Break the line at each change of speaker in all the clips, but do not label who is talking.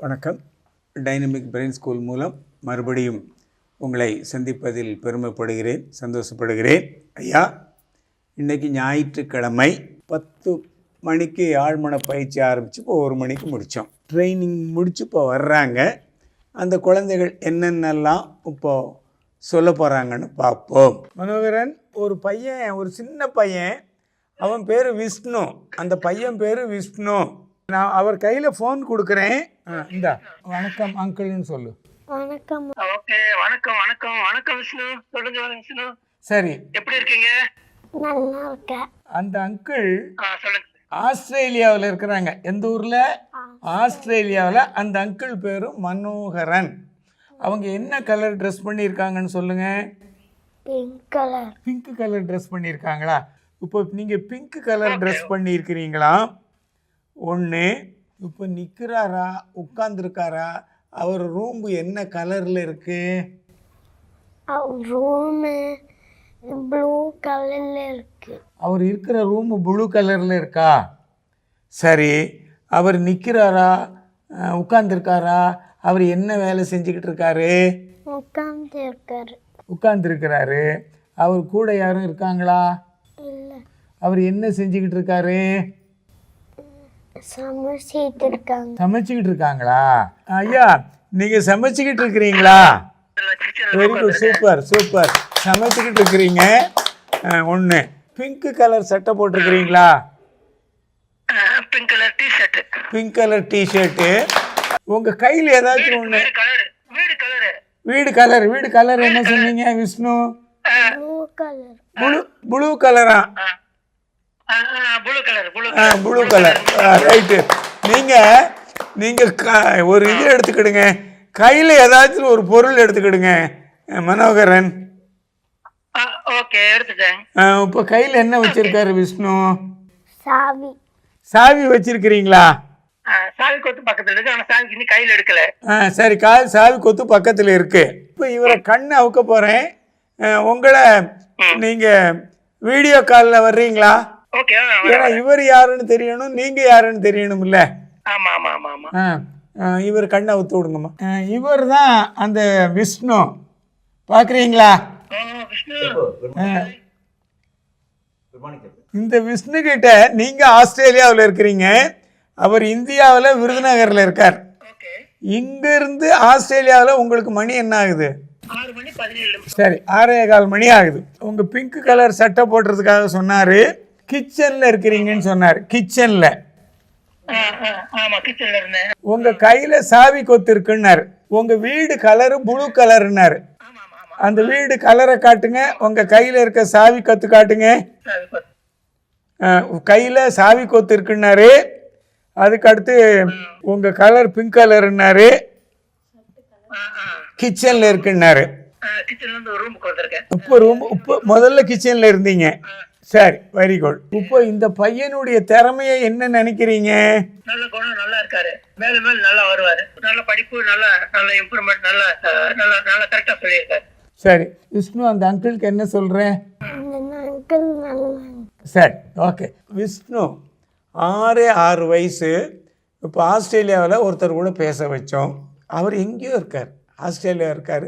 வணக்கம். Dynamic brain school மூலம் மறுபடியும் உங்களை சந்திப்பதில் பெருமைப்படுகிறேன் சந்தோஷப்படுகிறேன். ஐயா இன்றைக்கி ஞாயிற்றுக்கிழமை பத்து மணிக்கு ஆழ்மன பயிற்சி ஆரம்பித்து இப்போ ஒரு மணிக்கு முடித்தோம் ட்ரைனிங் முடித்து இப்போ வர்றாங்க. அந்த குழந்தைகள் என்னென்னலாம் இப்போது சொல்ல போகிறாங்கன்னு பார்ப்போம். மனோகரன் ஒரு பையன் ஒரு சின்ன பையன் அவன் பேர் விஷ்ணு. அந்த பையன் பேர் விஷ்ணு. நான் அவர் கையில் ஃபோன் கொடுக்குறேன். ஆ, இந்தா வணக்கம் அங்கிள்னு சொல்லு.
வணக்கம்.
ஓகே வணக்கம் வணக்கம். வணக்கம் விஷ்ணு. சொல்லுங்க விஷ்ணு.
சரி.
எப்படி இருக்கீங்க?
நல்லா இருக்கேன்.
அந்த அங்கிள்
சொல்லுங்க.
ஆஸ்திரேலியாவில் இருக்கிறாங்க. எந்த ஊரில்? ஆஸ்திரேலியாவில். அந்த அங்கிள் பேர் மனோகரன். அவங்க என்ன கலர் ட்ரெஸ் பண்ணியிருக்காங்கன்னு சொல்லுங்கள்
pink colour
pink colour dress பண்ணியிருக்காங்களா? இப்போ நீங்கள் பிங்க் கலர் ட்ரெஸ் பண்ணியிருக்கிறீங்களா? ஒன்று இப்போ நிற்கிறாரா உட்காந்துருக்காரா அவர் ரூம் என்ன கலரில் இருக்குது
ரூமு ப்ளூ கலர்ல இருக்கு.
அவர் இருக்கிற ரூம் ப்ளூ கலரில் இருக்கா? சரி அவர் நிற்கிறாரா உட்காந்துருக்காரா அவர் என்ன வேலை செஞ்சுக்கிட்டு இருக்காரு?
உட்காந்து இருக்காரு
உட்காந்துருக்கிறாரு அவர் கூட யாரும் இருக்காங்களா? அவர் என்ன செஞ்சுக்கிட்டு இருக்காரு?
சமைச்சிட்டு இருக்காங்க
சமைச்சிக்கிட்டு இருக்காங்களா ஐயா நீங்கள் சமைச்சிக்கிட்டு இருக்கிறீங்களா வெரி குட் சூப்பர் சூப்பர் சமைச்சிக்கிட்டு இருக்கிறீங்க ஒன்று பிங்க் கலர் சட்டை போட்டிருக்கிறீங்களா?
Pink colour T-shirt
pink colour T-shirt உங்கள் கையில் ஏதாச்சும் ஒன்று
வீடு கலர் வீடு கலர்
வீடு கலர் வீடு கலர் என்ன சொன்னீங்க Vishnu?
Blue colour
blue blue கலரா
ப்ளூ கலர் ப்ளூ
ஆ ப்ளூ கலர் ரைட்டு நீங்கள் நீங்கள் க ஒரு இது எடுத்துக்கிடுங்க. கையில் ஏதாச்சும் ஒரு பொருள் எடுத்துக்கிடுங்க மனோகரன்.
ஓகே எடுத்துட்டேன்.
அஹ், இப்போ கையில் என்ன வச்சுருக்காரு விஷ்ணு?
சாவி.
சாவி வச்சிருக்கிறீங்களா?
சாவி கொத்து பக்கத்துல இருக்கு. ஆனா சாவிக்கு இன்னும் கையில எடுக்கல.
ஆ சரி கால் சாவி கொத்து பக்கத்தில் இருக்கு. இப்போ இவரை கண்ணை அவுக்க போகிறேன் உங்களை நீங்கள் வீடியோ காலில் வர்றீங்களா? ஏன்னா இவர் யாருன்னு தெரியணும் நீங்கள் யாருன்னு தெரியணும்ல.
ஆமா ஆமா ஆமா ஆமா.
ஆ ஆ, இவர் கண்ணை அவுத்து விடுங்கம்மா. இவர் தான் அந்த விஷ்ணு. பார்க்குறீங்களா
ஆ, விஷ்ணு.
இந்த விஷ்ணு கிட்ட நீங்கள் ஆஸ்திரேலியாவில் இருக்கிறீங்க. அவர் இந்தியாவில் விருதுநகரில் இருக்கார்.
ஓகே.
இங்கேருந்து ஆஸ்திரேலியாவில் உங்களுக்கு மணி என்ன ஆகுது? சரி ஆறே கால் மணி ஆகுது. உங்கள் பிங்க் கலர் சட்டை போடுறதுக்காக சொன்னார். கிச்சனில் இருக்கிறீங்கன்னு சொன்னார். கிச்சனில் உங்கள் கையில் சாவி கொத்து இருக்குன்னாரு. உங்கள் வீடு கலரு ப்ளூ
ஆமா
அந்த வீடு கலரை காட்டுங்க. உங்கள் கையில் இருக்க சாவி கொத்து காட்டுங்க. கையில் சாவி கொத்து இருக்குன்னாரு. அதுக்கு அடுத்து உங்கள் கலர் பிங்க்
ஆ
கிச்சனில் இருக்குன்னாரு இப்போ ரூம் இப்போ முதல்ல கிச்சனில் இருந்தீங்க. சரி வெரி குட் இப்போ இந்த பையனுடைய திறமையை என்ன நினைக்கிறீங்க?
நல்ல குணம் நல்லா இருக்காரு. மேல மேல நல்லா வருவாரு. நல்ல படிப்பு நல்ல நல்ல இம்ப்ரூவ்மெண்ட் நல்ல நல்ல நல்ல கரெக்டா சொல்லியிருக்காரு.
சரி விஷ்ணு அந்த அங்கிளுக்கு என்ன
நல்லா
சரி ஓகே விஷ்ணு ஆறு ஆறு வயசு. இப்போ ஆஸ்திரேலியாவில் ஒருத்தர் கூட பேச வச்சோம். அவர் எங்கேயோ இருக்கார். ஆஸ்திரேலியா இருக்கார்.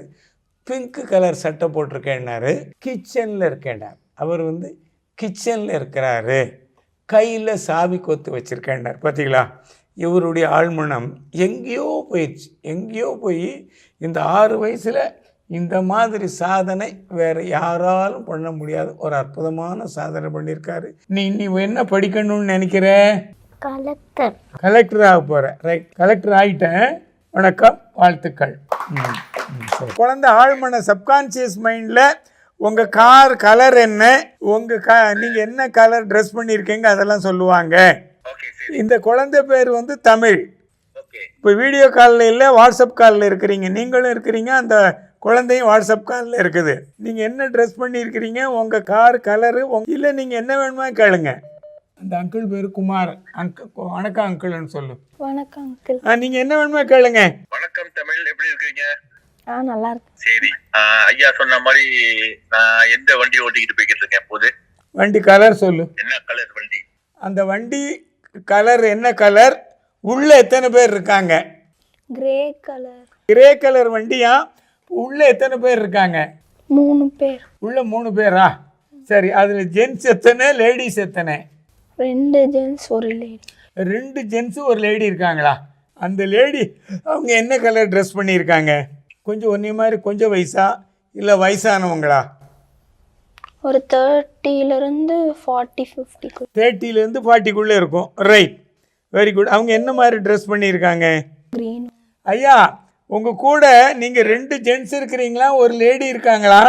பிங்க் கலர் சட்டை போட்டிருக்கேன்னாரு. கிச்சனில் இருக்கேன்னார் அவர் வந்து கிச்சனில் இருக்கிறாரு. கையில் சாவி கொத்து வச்சுருக்கேன்னார். பார்த்தீங்களா இவருடைய ஆழ்மனம் எங்கேயோ போயிடுச்சு. எங்கேயோ போய் இந்த ஆறு வயசில் இந்த மாதிரி சாதனை வேறு யாராலும் பண்ண முடியாத. ஒரு அற்புதமான சாதனை பண்ணியிருக்காரு. நீ நீ என்ன படிக்கணும்னு நினைக்கிற?
கலெக்டர்.
கலெக்டர் ஆக போகிற ரைட். கலெக்டர் ஆகிட்டேன் வணக்கம். வாழ்த்துக்கள். குழந்தை ஆழ்மன சப்கான்சியஸ் மைண்டில் உங்கள் கார் கலர் என்ன? உங்கள் க நீங்கள் என்ன கலர் ட்ரெஸ் பண்ணியிருக்கீங்க அதெல்லாம் சொல்லுவாங்க.
ஓகே சரி.
இந்த குழந்தை பேர் வந்து தமிழ்.
ஓகே.
இப்போ வீடியோ காலில் இல்லை வாட்ஸ்அப் காலில் இருக்கிறீங்க. நீங்களும் இருக்கிறீங்க அந்த குழந்தையும் வாட்ஸ்அப் காலில் இருக்குது. நீங்கள் என்ன ட்ரெஸ் பண்ணியிருக்கிறீங்க உங்கள் கார் கலரு உங்க இல்லை நீங்கள் என்ன வேணுமா கேளுங்க. அந்த அங்கிள் பேர் குமார். அங்கிள் வணக்கம் அங்கிள்னு சொல்லு.
வணக்கம் அங்கிள்
ஆ நீங்கள் என்ன வேணுமா கேளுங்க.
வணக்கம் தமிழ் எப்படி இருக்கீங்க
நல்லா இருக்கேன்
சரி. ஐயா சொன்ன மாதிரி நான் எந்த வண்டி ஓட்டிக்கிட்டு போய்கிட்டு இருக்கேன்? போது.
வண்டி கலர் சொல்லு.
என்ன கலர் வண்டி?
அந்த வண்டி கலர் என்ன கலர்? உள்ள எத்தனை பேர் இருக்காங்க?
Grey colour.
கிரே கலர் வண்டியா? உள்ளே எத்தனை பேர் இருக்காங்க?
மூணு பேர்.
உள்ள மூணு பேரா? சரி அதில் ஜென்ஸ் எத்தனை லேடிஸ் எத்தனை?
ரெண்டு ஜென்ஸ் ஒரு லேடி
ரெண்டு ஜென்ஸு ஒரு லேடி இருக்காங்களா? அந்த லேடி அவங்க என்ன கலர் ட்ரெஸ் பண்ணியிருக்காங்க? கொஞ்சம் ஒன்றே மாதிரி கொஞ்சம் வயசா இல்லை வயசானவங்களா?
ஒரு தேர்ட்டிலேருந்து ஃபார்ட்டி ஃபிஃப்டிக்கு
தேர்ட்டிலேருந்து ஃபார்ட்டிக்குள்ளே இருக்கும். ரைட் வெரி குட் அவங்க என்ன மாதிரி ட்ரெஸ் பண்ணியிருக்காங்க?
க்ரீன்
ஐயா உங்கள் கூட நீங்கள் ரெண்டு ஜென்ஸ் இருக்கிறீங்களா? ஒரு லேடி இருக்காங்களா?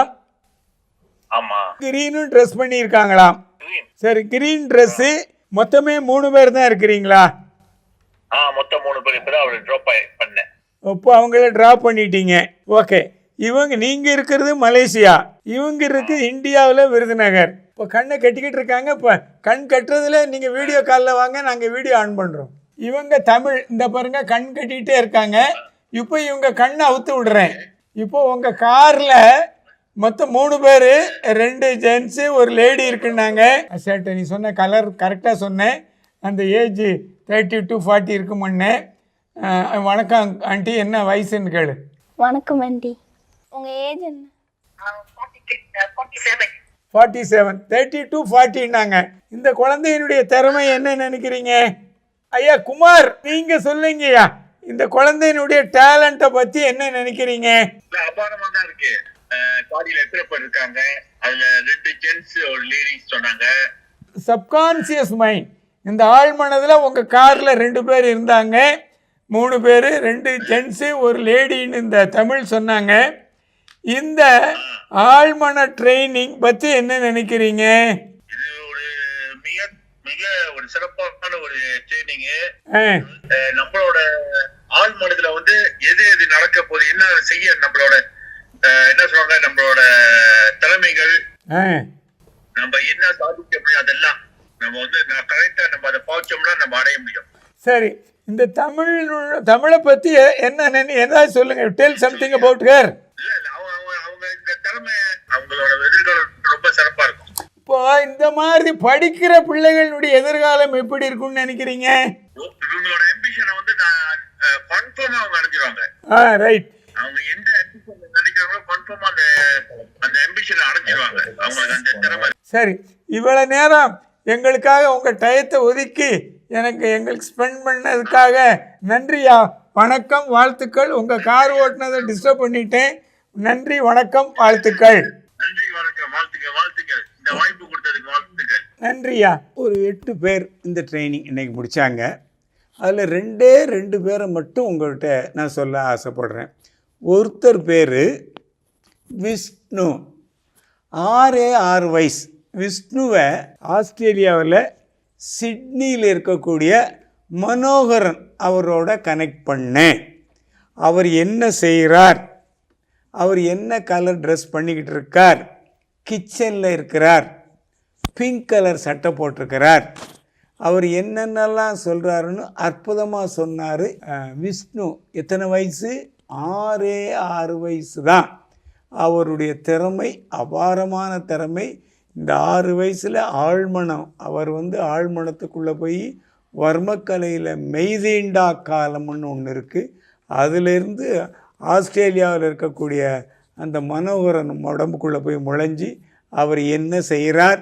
ஆமா.
க்ரீனும் ட்ரெஸ் பண்ணியிருக்காங்களாம்
green.
சரி க்ரீன் ட்ரெஸ்ஸு மொத்தமே மூணு பேர் தான் இருக்கிறீங்களா?
ஆ மொத்தம் மூணு பேர். இப்பதான் அவளை ட்ராப் பண்ணேன்.
இப்போ அவங்கள ட்ராப் பண்ணிட்டீங்க. ஓகே இவங்க நீங்கள் இருக்கிறது மலேசியா. இவங்க இருக்கு இந்தியாவில் விருதுநகர். இப்போ கண்ணை கட்டிக்கிட்டு இருக்காங்க. இப்போ கண் கட்டுறதுல நீங்கள் வீடியோ காலில் வாங்க நாங்கள் வீடியோ ஆன் பண்ணுறோம் இவங்க தமிழ் இந்த பாருங்க கண் கட்டிக்கிட்டே இருக்காங்க. இப்போ இவங்க கண்ணை அவுத்து விடுறேன். இப்போ உங்கள் காரில் மொத்தம் மூணு பேர் ரெண்டு ஜென்ஸு ஒரு லேடி இருக்குன்னாங்க. சேட்டை நீ சொன்ன கலர் கரெக்டாக சொன்னேன். அந்த ஏஜ் தேர்ட்டி டு ஃபார்ட்டி இருக்குமுன்னே. வணக்கம் ஆண்டி என்ன வயசுன்னு கேளு.
வணக்கம் ஆண்டி. உங்கள் ஏஜ் என்ன?
ஃபார்ட்டி செவன் தேர்ட்டி டு ஃபார்ட்டின்னாங்க இந்த குழந்தையினுடைய திறமை என்ன நினைக்கிறீங்க? ஐயா குமார் நீங்க சொல்லுங்கய்யா. இந்த குழந்தையினுடைய டேலண்ட்டை பத்தி என்ன நினைக்கிறீங்க?
அபாரமா தான் இருக்கு. காடியில எத்தனை பேர் இருக்காங்க? அதுல ரெண்டு ஜென்ஸ் ஒரு லேடிஸ் சொன்னாங்க.
சப்கான்சியஸ் மைண்ட் இந்த ஆழ்மனதில் உங்கள் காரில் ரெண்டு பேர் இருந்தாங்க. மூணு பேர் ரெண்டு ஜென்ஸு ஒரு லேடின்னு இந்த தமிழ் சொன்னாங்க. இந்த ஆழ்மன ட்ரைனிங் பற்றி என்ன நினைக்கிறீங்க?
இது ஒரு மிக மிக ஒரு சிறப்பான ஒரு ட்ரைனிங்
ஆ.
நம்மளோட ஆள் மனதுல வந்து எது எது நடக்க போகுது என்ன செய்ய நம்மளோட என்ன சொல்றாங்க நம்மளோட திறமைகள் நம்ம என்ன சாதிக்க முடியும் அதெல்லாம் நம்ம வந்து கரெக்டா நம்ம அதை பாய்ச்சோம்னா நம்ம அடைய முடியும்.
சரி. இந்த தமிழ் தமிழை பற்றி என்ன ஏதாவது சொல்லுங்கள் டெல் சம்திங் அபவுட் ஹர்
இல்ல இல்ல அவங்க அவங்க அவங்க இந்த திறமை அவங்களோட எதிர்காலம் ரொம்ப சிறப்பா இருக்கும்.
இப்போ இந்த மாதிரி படிக்கிற பிள்ளைகளுடைய எதிர்காலம் எப்படி இருக்கும்னு நினைக்கிறீங்க? ஆ ரைட்
அவங்க எந்த நினைக்கிறாங்களோ
சரி இவ்வளோ நேரம் எங்களுக்காக உங்கள் டயத்தை ஒதுக்கி எனக்கு எங்களுக்கு ஸ்பெண்ட் பண்ணதுக்காக நன்றியா? வணக்கம் வாழ்த்துக்கள். உங்கள் கார் ஓட்டுனதை டிஸ்டர்ப் பண்ணிட்டேன். நன்றி வணக்கம் வாழ்த்துக்கள்.
நன்றி வணக்கம். வாழ்த்துக்கள் வாழ்த்துக்கள். இந்த வாய்ப்பு கொடுத்ததுக்கு வாழ்த்துக்கள்.
நன்றியா? ஒரு எட்டு பேர் இந்த ட்ரைனிங் இன்னைக்கு முடித்தாங்க அதில் ரெண்டே ரெண்டு பேரை மட்டும் உங்கள்கிட்ட நான் சொல்ல ஆசைப்படுறேன். ஒருத்தர் பேர் விஷ்ணு. ஆறே ஆறு வயசு. விஷ்ணுவை ஆஸ்திரேலியாவில் சிட்னியில் இருக்கக்கூடிய மனோகரன் அவரோட கனெக்ட் பண்ணேன். அவர் என்ன செய்கிறார் அவர் என்ன கலர் ட்ரெஸ் பண்ணிக்கிட்டு இருக்கார்? கிச்சனில் இருக்கிறார். பிங்க் கலர் சட்டை போட்டிருக்கிறார். அவர் என்னென்னலாம் சொல்கிறாருன்னு அற்புதமாக சொன்னார் விஷ்ணு. எத்தனை வயசு? ஆறே ஆறு வயசு தான். அவருடைய திறமை அபாரமான திறமை இந்த ஆறு வயசில் ஆழ்மனம். அவர் வந்து ஆழ்மனத்துக்குள்ளே போய் வர்மக்கலையில் மெய்தீண்டா காலம்னு ஒன்று இருக்குது அதிலிருந்து ஆஸ்திரேலியாவில் இருக்கக்கூடிய அந்த மனோகரன் உடம்புக்குள்ளே போய் முளைஞ்சி அவர் என்ன செய்கிறார்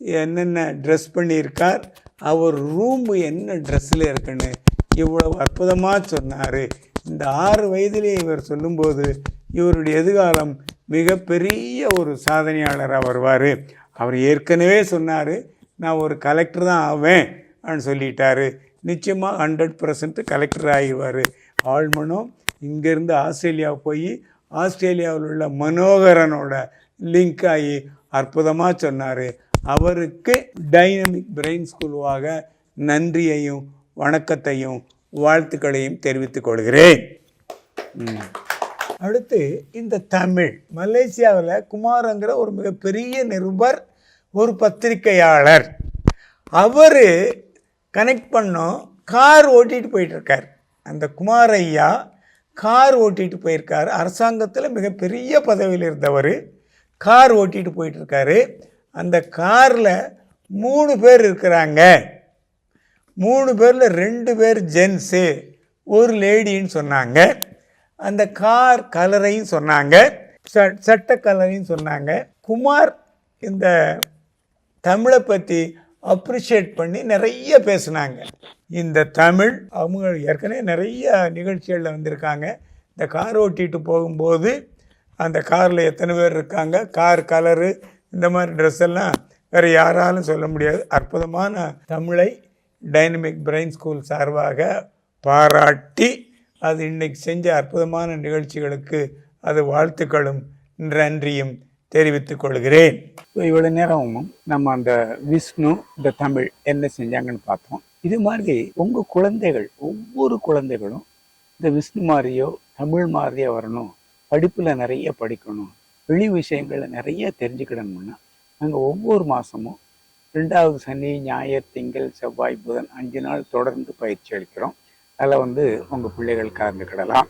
என்னென்ன ட்ரெஸ் பண்ணியிருக்கார்? அவர் ரூம் என்ன ட்ரெஸ்ஸில் இருக்குன்னு இவ்வளவு அற்புதமாக சொன்னார். இந்த ஆறு வயதிலே இவர் சொல்லும்போது இவருடைய எதிர்காலம் மிகப்பெரிய ஒரு சாதனையாளராக வருவார். அவர் ஏற்கனவே சொன்னார் நான் ஒரு கலெக்டர் தான் ஆவேன் அப்படின்னு சொல்லிட்டாரு. நிச்சயமாக ஹண்ட்ரட் பர்சன்ட் கலெக்டர் ஆகிடுவார் ஆழ்மனம் இங்கேருந்து ஆஸ்திரேலியா போய் ஆஸ்திரேலியாவில் உள்ள மனோகரனோட லிங்க் ஆகி அற்புதமாக சொன்னார். அவருக்கு டைனமிக் பிரெயின் ஸ்கூலுவாக நன்றியையும் வணக்கத்தையும் வாழ்த்துக்களையும் தெரிவித்துக் கொள்கிறேன். ம். அடுத்து இந்த தமிழ் மலேசியாவில் குமாரங்கிற ஒரு மிகப்பெரிய நிருபர் ஒரு பத்திரிகையாளர். அவர் கனெக்ட் பண்ணோம் கார் ஓட்டிகிட்டு போயிட்டுருக்கார். அந்த குமாரையா கார் ஓட்டிகிட்டு போயிருக்கார். அரசாங்கத்தில் மிகப்பெரிய பதவியில் இருந்தவர். கார் ஓட்டிகிட்டு போயிட்டுருக்காரு. அந்த காரில் மூணு பேர் இருக்கிறாங்க. மூணு பேரில் ரெண்டு பேர் ஜென்ஸு
ஒரு லேடின்னு சொன்னாங்க. அந்த கார் கலரையும் சொன்னாங்க. ச- சட்ட கலரையும் சொன்னாங்க. குமார் இந்த தமிழை பற்றி அப்ரிஷியேட் பண்ணி நிறைய பேசுனாங்க. இந்த தமிழ் அவங்க ஏற்கனவே நிறைய நிகழ்ச்சிகளில் வந்திருக்காங்க. இந்த கார் ஓட்டிட்டு போகும்போது அந்த காரில் எத்தனை பேர் இருக்காங்க கார் கலரு இந்த மாதிரி ட்ரெஸ் எல்லாம் வேறு யாராலும் சொல்ல முடியாது. அற்புதமான தமிழை டைனமிக் பிரெயின் ஸ்கூல் சார்பாக பாராட்டி அது இன்னைக்கு செஞ்ச அற்புதமான நிகழ்ச்சிகளுக்கு அது வாழ்த்துக்களும் நன்றியும் தெரிவித்துக் கொள்கிறேன்.
இவ்வளோ நேரமும் நம்ம அந்த விஷ்ணு இந்த தமிழ் என்ன செஞ்சாங்கன்னு பார்த்தோம். இது மாதிரி உங்கள் குழந்தைகள் ஒவ்வொரு குழந்தைகளும் இந்த விஷ்ணு மாதிரியோ தமிழ் மாதிரியோ வரணும் படிப்பில் நிறைய படிக்கணும் வெளி விஷயங்களை நிறைய தெரிஞ்சுக்கிடணும்னா நாங்கள் ஒவ்வொரு மாதமும் ரெண்டாவது சனி ஞாயிறு திங்கள் செவ்வாய் புதன் அஞ்சு நாள் தொடர்ந்து பயிற்சி அளிக்கிறோம். அதில் வந்து உங்கள் பிள்ளைகள் கலந்துக்கிடலாம்.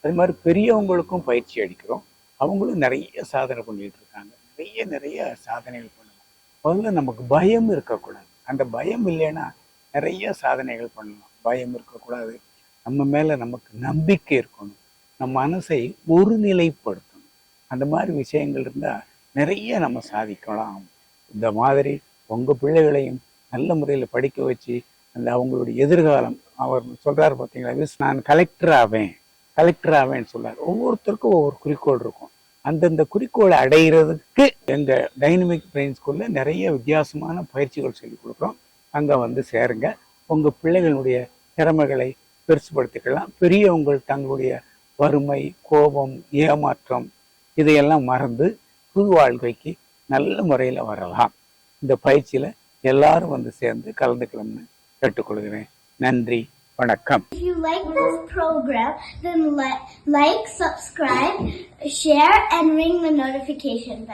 அது மாதிரி பெரியவங்களுக்கும் பயிற்சி அளிக்கிறோம். அவங்களும் நிறைய சாதனை பண்ணிட்டு இருக்காங்க. நிறைய நிறைய சாதனைகள் பண்ணலாம். முதல்ல நமக்கு பயம் இருக்கக்கூடாது. அந்த பயம் இல்லைன்னா நிறைய சாதனைகள் பண்ணலாம். பயம் இருக்கக்கூடாது. நம்ம மேலே நமக்கு நம்பிக்கை இருக்கணும். நம்ம மனசை ஒருநிலைப்படுத்தணும். அந்த மாதிரி விஷயங்கள் இருந்தால் நிறைய நம்ம சாதிக்கலாம். இந்த மாதிரி உங்கள் பிள்ளைகளையும் நல்ல முறையில் படிக்க வச்சு அந்த அவங்களுடைய எதிர்காலம் அவர் சொல்கிறார் பார்த்தீங்களா "மிஸ், நான் கலெக்டர் ஆவேன் கலெக்டர் ஆவேன்னு சொல்றாரு. ஒவ்வொருத்தருக்கும் ஒவ்வொரு குறிக்கோள் இருக்கும். அந்தந்த குறிக்கோளை அடைகிறதுக்கு எங்கள் டைனமிக் பிரெயின் ஸ்கூலில் நிறைய வித்தியாசமான பயிற்சிகள் சொல்லிக் கொடுக்குறோம். அங்கே வந்து சேருங்க. உங்கள் பிள்ளைகளுடைய திறமைகளை பெருசுபடுத்திக்கலாம். பெரியவங்க தங்களுடைய வறுமை கோபம் ஏமாற்றம் இதையெல்லாம் மறந்து புது வாழ்க்கைக்கு நல்ல முறையில் வரலாம். இந்த பயிற்சியில் எல்லாரும் வந்து சேர்ந்து கலந்துக்கலாம்னு கேட்டுக்கொள்கிறேன். நன்றி வணக்கம்
If you like this program, then li- like, subscribe, share, and ring the notification bell.